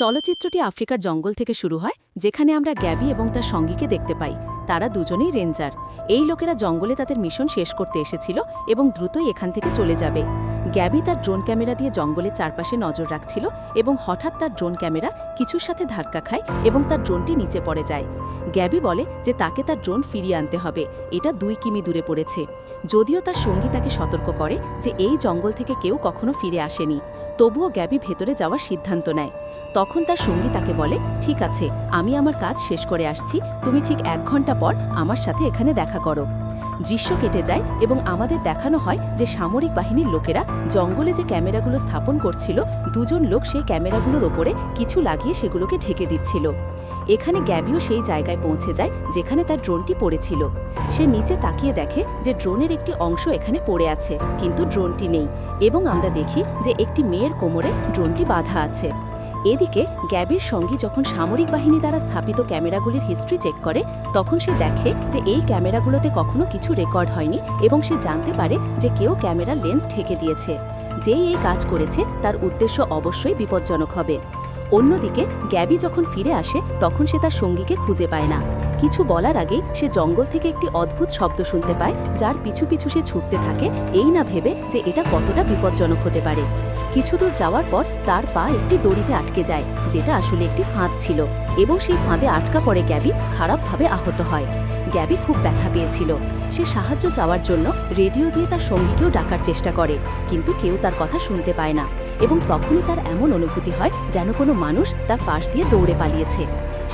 চলচ্চিত্রটি আফ্রিকার জঙ্গল থেকে শুরু হয়, যেখানে আমরা গ্যাবি এবং তার সঙ্গীকে দেখতে পাই। তারা দুজনেই রেঞ্জার। এই লোকেরা জঙ্গলে তাদের মিশন শেষ করতে এসেছিল এবং দ্রুতই এখান থেকে চলে যাবে। গ্যাবি তার ড্রোন ক্যামেরা দিয়ে জঙ্গলের চারপাশে নজর রাখছিল এবং হঠাৎ তার ড্রোন ক্যামেরা কিছুর সাথে ধাক্কা খায় এবং তার ড্রোনটি নিচে পড়ে যায়। গ্যাবি বলে যে তাকে তার ড্রোন ফিরিয়ে আনতে হবে, এটা দুই কিমি দূরে পড়েছে। যদিও তার সঙ্গী তাকে সতর্ক করে যে এই জঙ্গল থেকে কেউ কখনো ফিরে আসেনি। তবুও গ্যাবি ভেতরে যাওয়ার সিদ্ধান্ত নেয়। তখন তার সঙ্গী তাকে বলে, ঠিক আছে, আমি আমার কাজ শেষ করে আসছি। তুমি ঠিক এক ঘণ্টা পর আমার সাথে এখানে দেখা করো। দৃশ্য কেটে যায় এবং আমাদের দেখানো হয় যে সামরিক বাহিনীর লোকেরা জঙ্গলে যে ক্যামেরাগুলো স্থাপন করছিল, দুজন লোক সেই ক্যামেরাগুলোর ওপরে কিছু লাগিয়ে সেগুলোকে ঢেকে দিচ্ছিল। এখানে গ্যাবিও সেই জায়গায় পৌঁছে যায় যেখানে তার ড্রোনটি পড়েছিল। সে নিচে তাকিয়ে দেখে যে ড্রোনের একটি অংশ এখানে পড়ে আছে, কিন্তু ড্রোনটি নেই এবং আমরা দেখি যে একটি মেয়ের কোমরে ড্রোনটি বাঁধা আছে। এদিকে গ্যাবির সঙ্গী যখন সামরিক বাহিনী দ্বারা স্থাপিত ক্যামেরাগুলির হিস্ট্রি চেক করে, তখন সে দেখে যে এই ক্যামেরাগুলোতে কখনো কিছু রেকর্ড হয়নি এবং সে জানতে পারে যে কেউ ক্যামেরা লেন্স ঢেকে দিয়েছে। যেই এই কাজ করেছে, তার উদ্দেশ্য অবশ্যই বিপজ্জনক হবে। অন্যদিকে, গ্যাবি যখন ফিরে আসে, তখন সে তার সঙ্গীকে খুঁজে পায় না। কিছু বলার আগেই সে জঙ্গল থেকে একটি অদ্ভুত শব্দ শুনতে পায়, যার পিছু পিছু সে ছুটতে থাকে, এই না ভেবে যে এটা কতটা বিপজ্জনক হতে পারে। কিছু দূর যাওয়ার পর তার পা একটি দড়িতে আটকে যায়, যেটা আসলে একটি ফাঁদ ছিল, এবং সেই ফাঁদে আটকা পড়ে গ্যাবি, খারাপভাবে আহত হয়। গ্যাবি খুব ব্যথা পেয়েছিল। সে সাহায্য চাওয়ার জন্য রেডিও দিয়ে তার সঙ্গীকেও ডাকার চেষ্টা করে, কিন্তু কেউ তার কথা শুনতে পায় না এবং তখনই তার এমন অনুভূতি হয় যেন কোনো মানুষ তার পাশ দিয়ে দৌড়ে পালিয়েছে।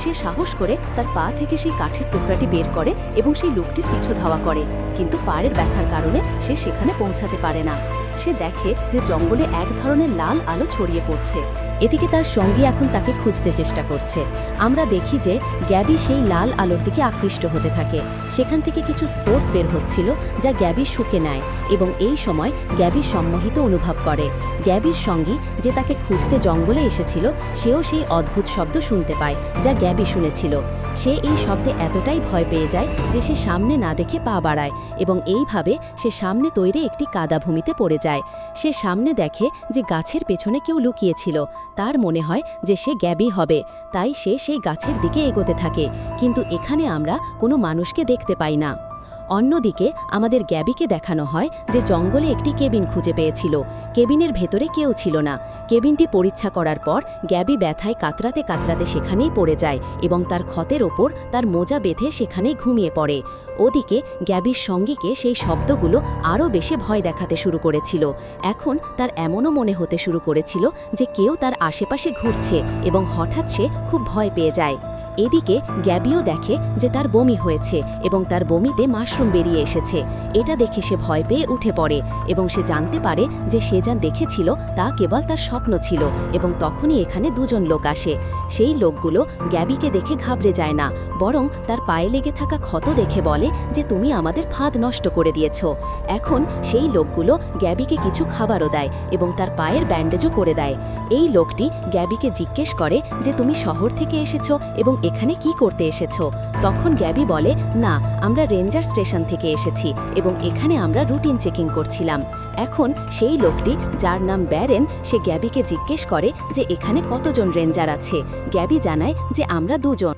সে সাহস করে তার পা থেকে সেই কাঠের টুকরাটি বের করে এবং সেই লোকটির পিছু ধাওয়া করে, কিন্তু পাড়ের ব্যথার কারণে সে সেখানে পৌঁছাতে পারে না। সে দেখে যে জঙ্গলে এক ধরনের লাল আলো ছড়িয়ে পড়ছে। এদিকে তার সঙ্গী এখন তাকে খুঁজতে চেষ্টা করছে। আমরা দেখি যে গ্যাবি সেই লাল আলোর দিকে আকৃষ্ট হতে থাকে। সেখান থেকে কিছু স্পোর্টস বের হচ্ছিল যা গ্যাবি শুকে নেয় এবং এই সময় গ্যাবির সম্মোহিত অনুভব করে। গ্যাবির সঙ্গী যে তাকে খুঁজতে জঙ্গলে এসেছিল, সেও সেই অদ্ভুত শব্দ শুনতে পায় যা গ্যাবি শুনেছিল। সে এই শব্দে এতটাই ভয় পেয়ে যায় যে সে সামনে না দেখে পা বাড়ায় এবং এইভাবে সে সামনে তৈরি একটি কাদা ভূমিতে পড়ে যায়। সে সামনে দেখে যে গাছের পেছনে কেউ লুকিয়েছিল তার মনে হয় যে সে গ্যাবি হবে, তাই সে সেই গাছের দিকে এগোতে থাকে, কিন্তু এখানে আমরা কোনো মানুষকে দেখতে পাই না। অন্যদিকে, আমাদের গ্যাবিকে দেখানো হয় যে জঙ্গলে একটি কেবিন খুঁজে পেয়েছিল। কেবিনের ভেতরে কেউ ছিল না। কেবিনটি পরীক্ষা করার পর, গ্যাবি ব্যথায় কাতরাতে কাতরাতে সেখানেই পড়ে যায় এবং তার ক্ষতের ওপর তার মোজা বেঁধে সেখানেই ঘুমিয়ে পড়ে। ওদিকে, গ্যাবির সঙ্গীকে সেই শব্দগুলো আরও বেশি ভয় দেখাতে শুরু করেছিল। এখন তার এমনও মনে হতে শুরু করেছিল যে কেউ তার আশেপাশে ঘুরছে এবং হঠাৎ সে খুব ভয় পেয়ে যায়। এদিকে গ্যাবিও দেখে যে তার বমি হয়েছে এবং তার বমিতে মাশরুম বেরিয়ে এসেছে। এটা দেখে সে ভয় পেয়ে উঠে পড়ে এবং সে জানতে পারে যে সে যা দেখেছিল তা কেবল তার স্বপ্ন ছিল এবং তখনই এখানে দুজন লোক আসে। সেই লোকগুলো গ্যাবিকে দেখে ঘাবড়ে যায় না, বরং তার পায়ে লেগে থাকা ক্ষত দেখে বলে যে, তুমি আমাদের ফাঁদ নষ্ট করে দিয়েছ। এখন সেই লোকগুলো গ্যাবিকে কিছু খাবারও দেয় এবং তার পায়ের ব্যান্ডেজও করে দেয়। এই লোকটি গ্যাবিকে জিজ্ঞেস করে যে, তুমি শহর থেকে এসেছ এবং এখানে কি করতে এসেছ? তখন গ্যাবি বলে, না, আমরা রেঞ্জার স্টেশন থেকে এসেছি এবং এখানে আমরা রুটিন চেকিং করছিলাম। এখন সেই লোকটি, যার নাম ব্যারেন, সে গ্যাবিকে জিজ্ঞেস করে যে এখানে কতজন রেঞ্জার আছে। গ্যাবি জানায় যে আমরা দুজন।